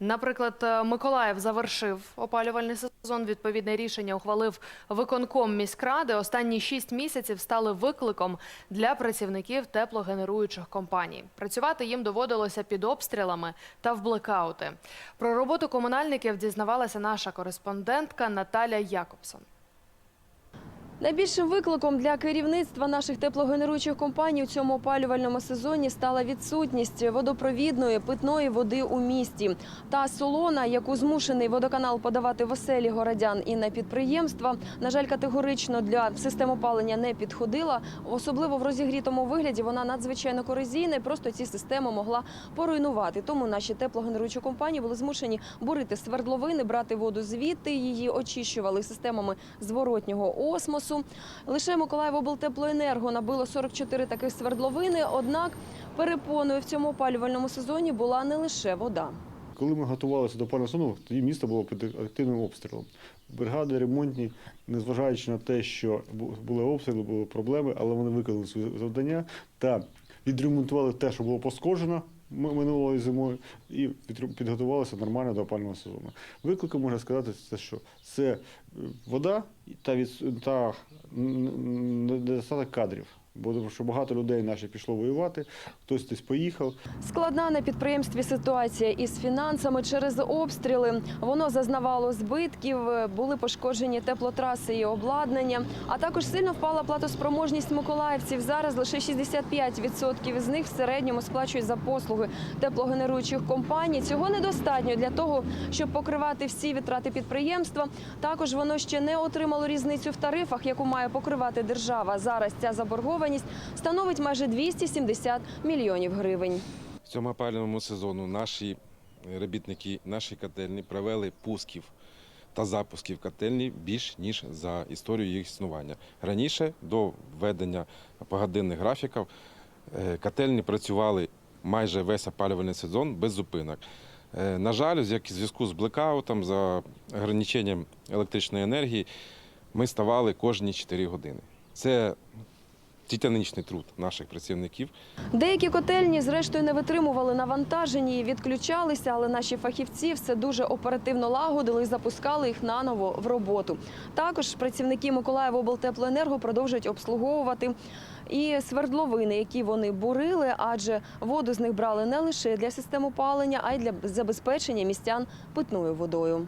Наприклад, е, Миколаїв завершив опалювальний сезон. Відповідне рішення ухвалив виконком міськради. Останні шість місяців стали викликом для працівників теплогенеруючих компаній. Працювати їм доводилося під обстрілами та в блекаути. Про роботу комунальників дізнавалася наша кореспондентка Наталя Якобсон. Найбільшим викликом для керівництва наших теплогенеруючих компаній у цьому опалювальному сезоні стала відсутність водопровідної питної води у місті. Та солона, яку змушений водоканал подавати в оселі городян і на підприємства, на жаль, категорично для систем опалення не підходила. Особливо в розігрітому вигляді вона надзвичайно корозійна просто ці системи могла поруйнувати. Тому наші теплогенеруючі компанії були змушені бурити свердловини, брати воду звідти. Її очищували системами зворотнього осмосу. Лише Миколаївоблтеплоенерго набило 44 таких свердловини. Однак перепоною в цьому опалювальному сезоні була не лише вода. Коли ми готувалися до опалювального сезону, тоді місто було під активним обстрілом. Бригади ремонтні, незважаючи на те, що бу- були обстріли, були проблеми, але вони виконали своє завдання та відремонтували те, що було пошкоджено м- минулої зимою, і підготувалися нормально до опального сезону. Викликом можна сказати, це що це е, вода та від та недостаток кадрів. Бо що багато людей наші пішло воювати, хтось десь поїхав. Складна на підприємстві ситуація із фінансами через обстріли. Воно зазнавало збитків, були пошкоджені теплотраси і обладнання. А також сильно впала платоспроможність миколаївців. Зараз лише 65% із них в середньому сплачують за послуги теплогенеруючих компаній. Цього недостатньо для того, щоб покривати всі витрати підприємства. Також воно ще не отримало різницю в тарифах, яку має покривати держава. Зараз ця заборгованість становить майже 270 мільйонів гривень. В цьому опалювальному сезону наші робітники, наші котельні провели пусків та запусків котельні більш ніж за історію їх існування. Раніше до введення погодинних графіків е, котельні працювали майже весь опалювальний сезон без зупинок. Е, На жаль, в зв'язку з блекаутом, за ограниченням електричної енергії, ми ставали кожні 4 години. Це титанічний труд наших працівників. Деякі котельні, зрештою, не витримували навантаження і відключалися, але наші фахівці все дуже оперативно лагодили і запускали їх наново в роботу. Також працівники Миколаївоблтеплоенерго продовжують обслуговувати і свердловини, які вони бурили, адже воду з них брали не лише для систем опалення, а й для забезпечення містян питною водою.